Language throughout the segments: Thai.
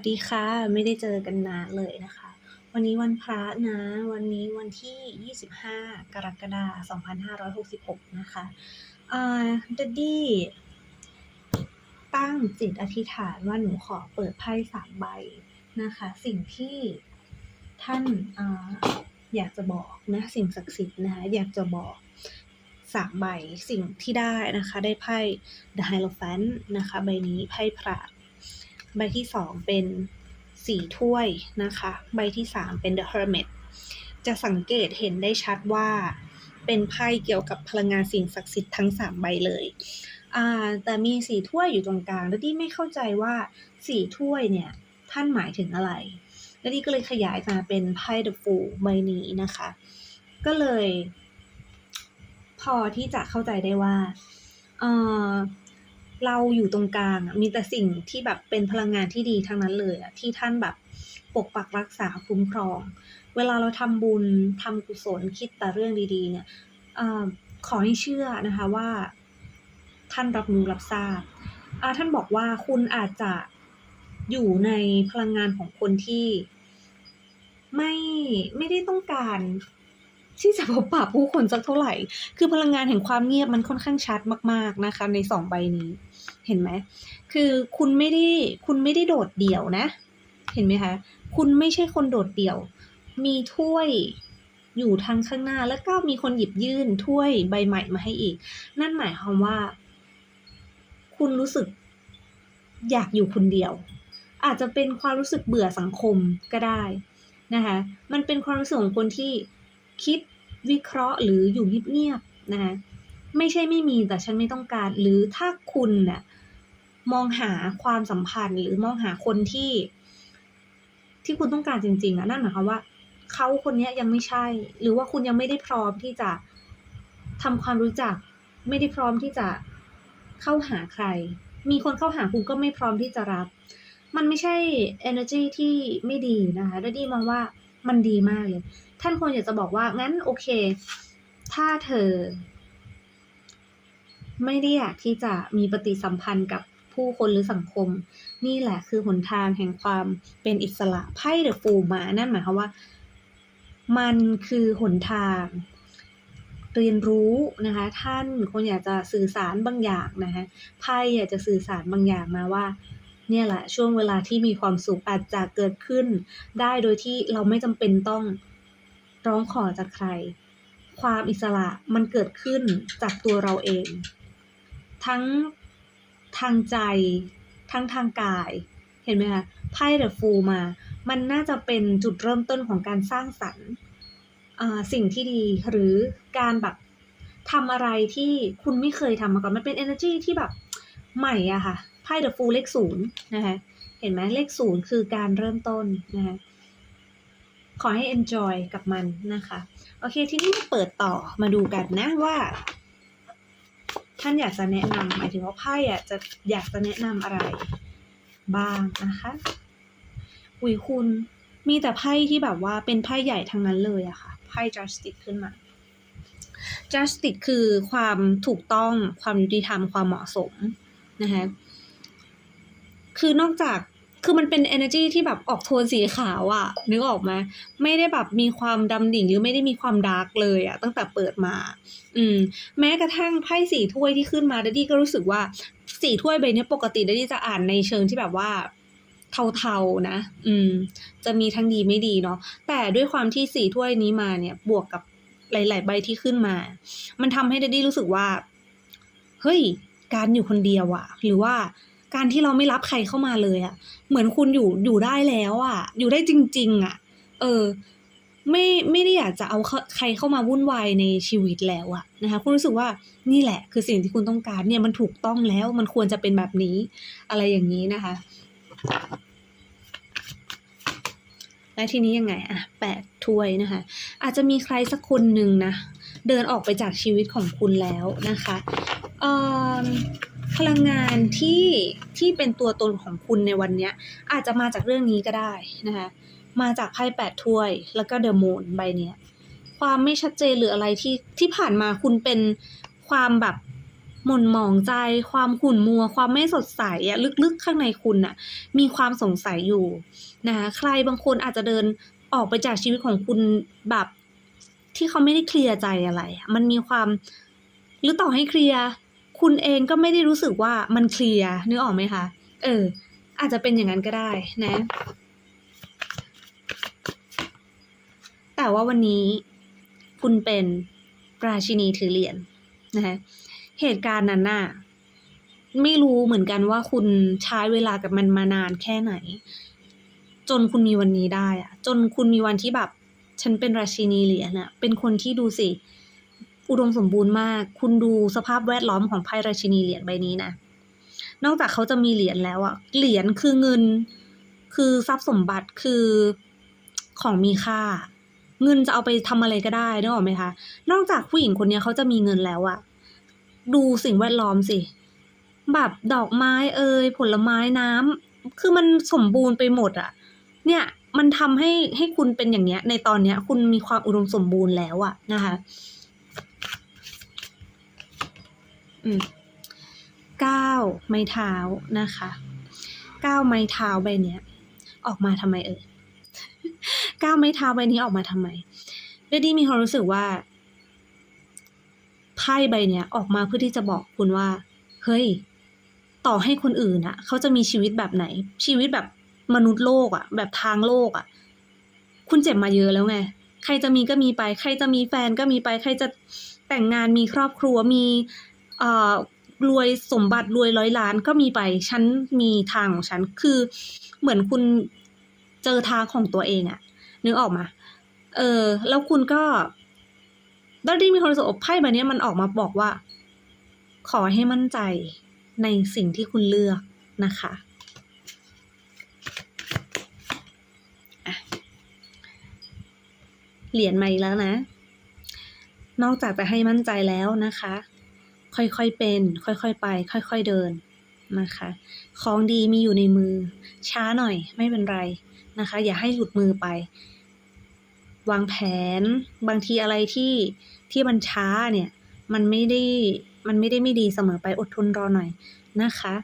วัสดีค่ะ ไม่ได้เจอกันนานเลยนะคะ วันนี้วันพระนะ วันนี้วันที่ 25 กรกฎาคม2566 นะคะอ่าดัดดี้ตั้งจิตอธิษฐานว่าหนูขอเปิดไพ่สามใบนะคะ สิ่งที่ท่านออยากจะบอกนะสิ่งศักดิ์สิทธิ์นะคะอยากจะบอกสามใบสิ่งที่ได้นะคะ ได้ไพ่ The Hierophant นะคะ ใบนี้ไพ่พระ ใบที่สองเป็นสีถ้วยนะคะ ใบที่สามเป็น The Hermit จะสังเกตเห็นได้ชัดว่าเป็นไพ่เกี่ยวกับพลังงานสิ่งศักดิ์สิทธิ์ทั้งสามใบเลยแต่มีสีถ้วยอยู่ตรงกลางแล้วที่ไม่เข้าใจว่าสีถ้วยเนี่ยท่านหมายถึงอะไร แล้วที่ก็เลยขยายมาเป็นไพ่ The Fool ใบนี้นะคะ ก็เลย พอที่จะเข้าใจได้ว่า เราอยู่ตรงกลางอะมีแต่สิ่งที่แบบเป็นพลังงานที่ดีทั้งนั้นเลยอะที่ท่านแบบปกปักรักษาคุ้มครอง เวลาเราทำบุญทำกุศลคิดแต่เรื่องดีๆ เนี่ยอขอให้เชื่อนะคะว่า ท่านรับรู้รับทราบอท่านบอกว่าคุณอาจจะอยู่ในพลังงานของคนที่ไม่ไม่ได้ต้องการ ที่จะพบปะผู้คนสักเท่าไหร่ คือพลังงานแห่งความเงียบมันค่อนข้างชัดมาก ๆนะคะ ในสองใบนี้ เห็นไหม คือคุณไม่ได้คุณไม่ได้โดดเดี่ยวนะ เห็นไหมคะ คุณไม่ใช่คนโดดเดี่ยว มีถ้วยอยู่ทางข้างหน้าแล้วก็มีคนหยิบยื่นถ้วยใบใหม่มาให้อีก นั่นหมายความว่า คุณรู้สึกอยากอยู่คนเดียว อาจจะเป็นความรู้สึกเบื่อสังคมก็ได้นะคะ มันเป็นความรู้สึกของคนที่ คิดวิเคราะห์หรืออยู่เงียบๆนะคะไม่ใช่ไม่มีแต่ฉันไม่ต้องการ หรือถ้าคุณน่ะมองหาความสัมพันธ์ หรือมองหาคนที่ ที่คุณต้องการจริง ๆอะนั่นหมายความว่าเขาคนนี้ยังไม่ใช่ หรือว่าคุณยังไม่ได้พร้อมที่จะทำความรู้จัก ไม่ได้พร้อมที่จะเข้าหาใคร มีคนเข้าหาคุณก็ไม่พร้อมที่จะรับ มันไม่ใช่ energy ที่ไม่ดีนะคะดดีมองว่า มันดีมากเลย ท่านควรอยากจะบอกว่างั้นโอเค ถ้าเธอ ไม่ได้อยากที่จะมีปฏิสัมพันธ์กับผู้คนหรือสังคม นี่แหละคือหนทางแห่งความเป็นอิสระไพ่เดอะฟูมานั่นหมายความว่า มันคือหนทางเรียนรู้นะคะ ท่านคนอยากจะสื่อสารบางอย่างนะคะไพ่อยากจะสื่อสารบางอย่างมาว่า เนี่ยแหละช่วงเวลาที่มีความสุขอาจจะเกิดขึ้น ได้โดยที่เราไม่จำเป็นต้องร้องขอจากใคร ความอิสระมันเกิดขึ้นจากตัวเราเอง ทั้งทางใจ ทั้งทางกาย เห็นไหมคะไพ่เดอะฟูมา มันน่าจะเป็นจุดเริ่มต้นของการสร้างสรรค์สิ่งที่ดีหรือการแบบทำอะไรที่คุณไม่เคยทำมาก่อน มันเป็น energy ที่แบบใหม่อะค่ะ พ่เดอะฟูลเลขศูนย์นะคะเห็นไหมเลขศูนย์คือการเริ่มต้นนะคะขอให้ enjoy กับมันนะคะ โอเค ทีนี้มาเปิดต่อมาดูกันนะว่า ท่านอยากจะแนะนำหมายถึงว่าไพ่อะจะอยากจะแนะนำอะไรบ้างนะคะอุยคุณมีแต่ไพ่ที่แบบว่าเป็นไพ่ใหญ่ทั้งนั้นเลยอะค่ะ ไพ่ justice ขึ้นมา justice คือความถูกต้องความยุติธรรมความเหมาะสมนะคะ คือนอกจากคือมันเป็น energy ที่แบบออกโทนสีขาวอะนึกออกไหมไม่ได้แบบมีความดำดิ่งหรือไม่ได้มีความดาร์กเลยอะตั้งแต่เปิดมา อืม แม้กระทั่งไพ่สีถ้วยที่ขึ้นมาดดี้ก็รู้สึกว่าสีถ้วยใบนี้ปกติดดี้จะอ่านในเชิงที่แบบว่าเทาๆนะ อืม จะมีทั้งดีไม่ดีเนาะ แต่ด้วยความที่สีถ้วยนี้มาเนี่ย บวกกับหลาย ๆ ใบที่ขึ้นมา มันทำให้ดดี้รู้สึกว่า เฮ้ย การอยู่คนเดียวอะหรือว่า การที่เราไม่รับใครเข้ามาเลยอะเหมือนคุณอยู่อยู่ได้แล้วอะอยู่ได้จริง ๆอะเออ ไม่ไม่ได้อยากจะเอาใครเข้ามาวุ่นวายในชีวิตแล้วอะนะคะคุณรู้สึกว่านี่แหละ คือสิ่งที่คุณต้องการเนี่ยมันถูกต้องแล้วมันควรจะเป็นแบบนี้ อะไรอย่างนี้นะคะ และทีนี้ยังไงอะแปดถ้วยนะคะ อาจจะมีใครสักคนหนึ่งนะ เดินออกไปจากชีวิตของคุณแล้วนะคะเอ่อ พลังงานที่ที่เป็นตัวตนของคุณในวันนี้อาจจะมาจากเรื่องนี้ก็ได้นะคะ มาจากไพ่แปดถ้วย แล้วก็เดอะมูนใบเนี้ยความไม่ชัดเจนหรืออะไรที่ที่ผ่านมาคุณเป็นความแบบหม่นหมองใจ ความขุ่นมัว ความไม่สดใสอะลึกๆข้างในคุณน่ะมีความสงสัยอยู่นะคะใครบางคนอาจจะเดินออกไปจากชีวิตของคุณแบบที่เขาไม่ได้เคลียร์ใจอะไร มันมีความหรือต่อให้เคลียร์ คุณเองก็ไม่ได้รู้สึกว่ามันเคลียร์นึกออกไหมคะ เออ อาจจะเป็นอย่างนั้นก็ได้นะ แต่ว่าวันนี้คุณเป็นราชินีถือเหรียญนะคะเหตุการณ์นั้นน่ะไม่รู้เหมือนกันว่าคุณใช้เวลากับมันมานานแค่ไหน จนคุณมีวันนี้ได้อะจนคุณมีวันที่แบบ ฉันเป็นราชินีเหรียญอะเป็นคนที่ดูสิ อุดมสมบูรณ์มาก คุณดูสภาพแวดล้อมของไพ่ราชินีเหรียญใบนี้นะ นอกจากเขาจะมีเหรียญแล้วอะเหรียญคือเงิน คือทรัพย์สมบัติคือของมีค่า เงินจะเอาไปทำอะไรก็ได้นึกออกไหมคะ นอกจากผู้หญิงคนนี้เขาจะมีเงินแล้วอะดูสิ่งแวดล้อมสิแบบดอกไม้เอ่ยผลไม้น้ำคือมันสมบูรณ์ไปหมดอะเนี่ยมันทำให้ให้คุณเป็นอย่างเนี้ย ในตอนเนี้ย คุณมีความอุดมสมบูรณ์แล้วอะนะคะ อืม ก้าวไม้เท้านะคะก้าวไม้เท้าใบเนี้ย ออกมาทำไมเอ่ยก้าวไม้เท้าใบนี้ออกมาทำไมเดดดี้มีความรู้สึกว่าไพ่ใบเนี้ยออกมาเพื่อที่จะบอกคุณว่า เฮ้ย ต่อให้คนอื่นอะเขาจะมีชีวิตแบบไหน ชีวิตแบบมนุษย์โลกอะแบบทางโลกอะคุณเจ็บมาเยอะแล้วไง ใครจะมีก็มีไป ใครจะมีแฟนก็มีไป ใครจะแต่งงานมีครอบครัวมี รวยสมบัติรวยร้อยล้านก็มีไป ฉันมีทางของฉัน คือเหมือนคุณเจอทางของตัวเองอะนึกออกมา เออ แล้วคุณก็ดอดี้มีความรู้สึกไพ่ใบนี้มันออกมาบอกว่า ขอให้มั่นใจในสิ่งที่คุณเลือกนะคะอะเหรียญมาอีกแล้วนะ นอกจากจะให้มั่นใจแล้วนะคะ ค่อยๆเป็น ค่อยๆไป ค่อยๆเดินนะคะ ของดีมีอยู่ในมือ ช้าหน่อยไม่เป็นไรนะคะ อย่าให้หลุดมือไป วางแผนบางทีอะไรที่ที่มันช้าเนี่ย มันไม่ได้มันไม่ได้ไม่ดีเสมอไปอดทนรอหน่อยนะคะ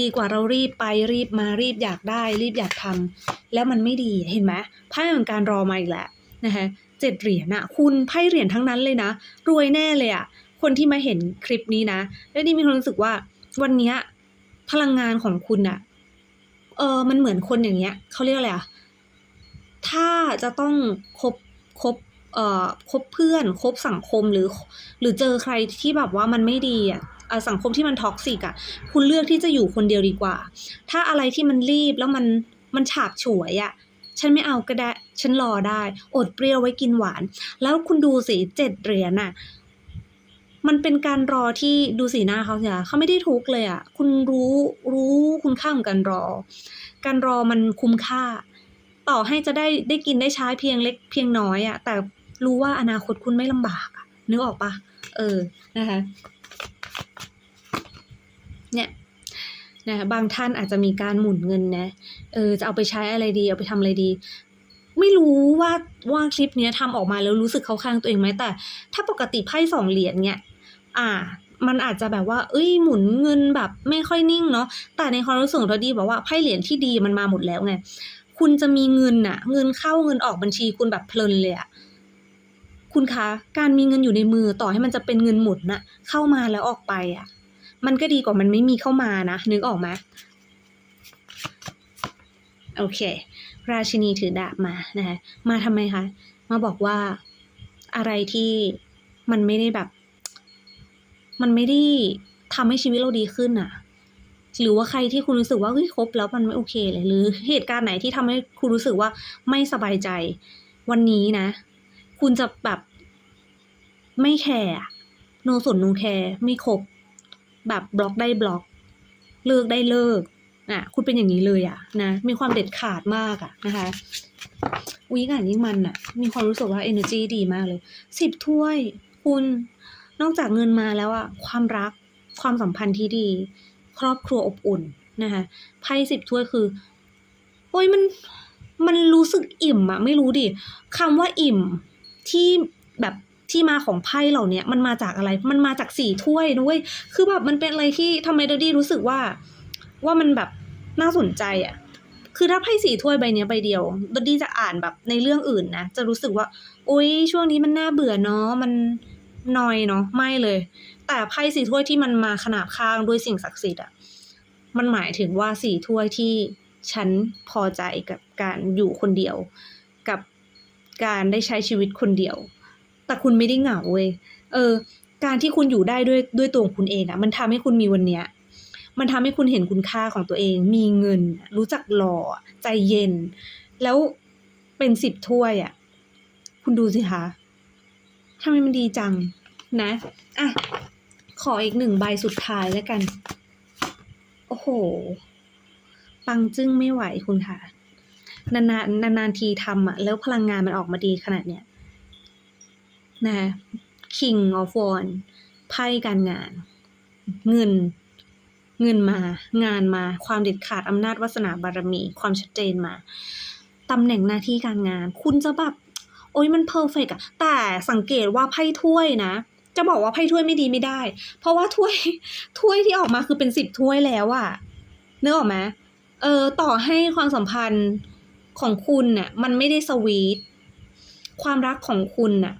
ดีกว่าเรารีบไปรีบมารีบอยากได้ รีบอยากทำแล้วมันไม่ดีเห็นไหมไพ่ของการรอมาอีกแล้วนะคะเจ็ดเหรียญอะคุณไพ่เหรียญทั้งนั้นเลยนะ รวยแน่เลยอะ คนที่มาเห็นคลิปนี้นะแล้วนี่มีความรู้สึกว่าวันเนี้ยพลังงานของคุณอะเออมันเหมือนคนอย่างเงี้ยเขาเรียกอะไรอะถ้าจะต้องคบคบเอ่อคบเพื่อนคบสังคมหรือ หรือเจอใครที่แบบว่ามันไม่ดีอะสังคมที่มันท็อกซิกอะคุณเลือกที่จะอยู่คนเดียวดีกว่า ถ้าอะไรที่มันรีบแล้วมันมันฉาบฉวยอะฉันไม่เอาก็ได้ ฉันรอได้ อดเปรี้ยวไว้กินหวาน แล้วคุณดูสิเจ็ดเหรียญน่ะ มันเป็นการรอที่ดูสีหน้าเขาเนี่ยเขาไม่ได้ทุกเลยอะ คุณรู้รู้คุณค่าของการรอ การรอมันคุ้มค่า ต่อให้จะได้ได้กินได้ใช้เพียงเล็กเพียงน้อยอะแต่รู้ว่าอนาคตคุณไม่ลำบากนึกออกปะเออนะคะเนี่ยนะบางท่านอาจจะมีการหมุนเงินนะเออจะเอาไปใช้อะไรดีเอาไปทำอะไรดี ไม่รู้ว่าว่าคลิปเนี้ยทำออกมาแล้วรู้สึกเข้าข้างตัวเองไหมแต่ ถ้าปกติไพ่สองเหรียญเนี่ย อ่า มันอาจจะแบบว่า เอ้ยหมุนเงินแบบไม่ค่อยนิ่งเนาะแต่ในความรู้สึกของทอดีบอกว่าไพ่เหรียญที่ดีมันมาหมดแล้วไงคุณจะมีเงินอะเงินเข้าเงินออกบัญชีคุณแบบเพลินเลยอะคุณคะ การมีเงินอยู่ในมือต่อให้มันจะเป็นเงินหมุนน่ะเข้ามาแล้วออกไปอะมันก็ดีกว่ามันไม่มีเข้ามานะนึกออกไหมโอเค ราชินีถือดาบมานะคะมาทำไมคะ มาบอกว่าอะไรที่มันไม่ได้แบบ มันไม่ได้ทำให้ชีวิตเราดีขึ้นอะหรือว่าใครที่คุณรู้สึกว่าเฮ้ยคบแล้วมันไม่โอเคเลย หรือเหตุการณ์ไหนที่ทำให้คุณรู้สึกว่าไม่สบายใจ วันนี้นะ คุณจะแบบ ไม่แคร์โนสนโนแคร์ไม่คบ แบบบล็อกได้บล็อก เลิกได้เลิกอะ คุณเป็นอย่างนี้เลยอะนะ มีความเด็ดขาดมากอะนะคะวิกอ่านยิ่งมันอะ มีความรู้สึกว่า energy ดีมากเลยสิบถ้วย คุณ นอกจากเงินมาแล้วอะความรักความสัมพันธ์ที่ดี ครอบครัวอบอุ่นนะคะไพ่สิบถ้วยคือ โอ้ยมันมันรู้สึกอิ่มอะไม่รู้ดิคำว่าอิ่มที่แบบที่มาของไพ่เหล่าเนี้ยมันมาจากอะไร มันมาจากสี่ถ้วยนะเว้ยคือแบบมันเป็นอะไรที่ทำไมดดดี้รู้สึกว่า ว่ามันแบบน่าสนใจอะคือถ้าไพ่สี่ถ้วยใบเนี้ยใบเดียวดดดี้จะอ่านแบบในเรื่องอื่นนะ จะรู้สึกว่า โอุ้ยช่วงนี้มันน่าเบื่อเนาะ มัน นอยเนาะไม่เลย แต่ไพ่สี่ถ้วยที่มันมาขนาบข้างด้วยสิ่งศักดิ์สิทธิ์อะมันหมายถึงว่าสี่ถ้วยที่ฉันพอใจกับการอยู่คนเดียว กับการได้ใช้ชีวิตคนเดียว แต่คุณไม่ได้เหงาเว้ยเออ การที่คุณอยู่ได้ด้วยด้วยตัวของคุณเองอะมันทำให้คุณมีวันเนี้ย มันทำให้คุณเห็นคุณค่าของตัวเอง มีเงิน รู้จักรอใจเย็น แล้วเป็นสิบถ้วยอะคุณดูสิคะ ทำไมมันดีจังนะ อะ ขออีกหนึ่งใบสุดท้ายแล้วกัน โอ้โห ปังจึ้งไม่ไหวคุณค่ะ นานๆนานๆทีทำอะแล้วพลังงานมันออกมาดีขนาดเนี้ยนะ King of Wands ไพ่การงาน เงิน เงินมา งานมา ความเด็ดขาดอำนาจวาสนาบารมี ความชัดเจนมาตำแหน่งหน้าที่การงาน คุณจะแบบ โอ้ยมันเพอร์เฟกอะแต่สังเกตว่าไพ่ถ้วยนะ จะบอกว่าไพ่ถ้วยไม่ดีไม่ได้ เพราะว่าถ้วยถ้วยที่ออกมาคือเป็นสิบถ้วยแล้วอะนึกออกไหมเออต่อให้ความสัมพันธ์ของคุณน่ะ มันไม่ได้สวีทความรักของคุณน่ะ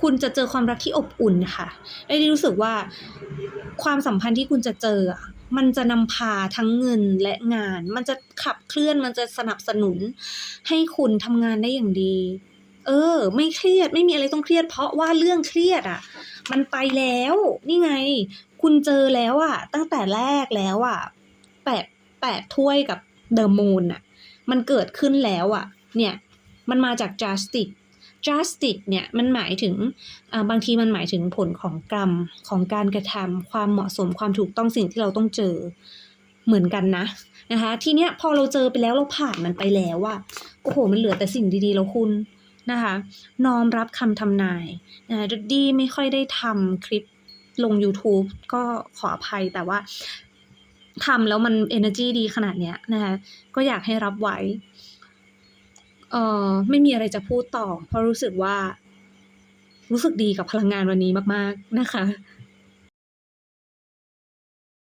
คุณจะเจอความรักที่อบอุ่นค่ะได้รู้สึกว่าความสัมพันธ์ที่คุณจะเจอ มันจะนำพาทั้งเงินและงาน มันจะขับเคลื่อนมันจะสนับสนุน ให้คุณทำงานได้อย่างดี เออ ไม่เครียดไม่มีอะไรต้องเครียด เพราะว่าเรื่องเครียดอะ มันไปแล้ว นี่ไง คุณเจอแล้วอะ ตั้งแต่แรกแล้วอะแปดแปดถ้วยกับเดอะมูนอะ มันเกิดขึ้นแล้วอะ เนี่ย มันมาจาก justice justice เนี่ยมันหมายถึงาบางทีมันหมายถึงผลของกรรมของการกระทำความเหมาะสมความถูกต้องสิ่งที่เราต้องเจอเหมือนกันนะนะคะ ทีเนี้ยพอเราเจอไปแล้วเราผ่านมันไปแล้วอะโอ้โหมันเหลือแต่สิ่งดีๆแล้วคุณ นะคะน้อมรับคำทำนายนะดดี้ไม่ค่อยได้ทำคลิปลง YouTube ก็ขออภัยแต่ว่าทำแล้วมัน energy ดีขนาดเนี้ยนะคะก็อยากให้รับไว้เออไม่มีอะไรจะพูดต่อ เพราะรู้สึกว่า รู้สึกดีกับพลังงานวันนี้มาก ๆ นะคะ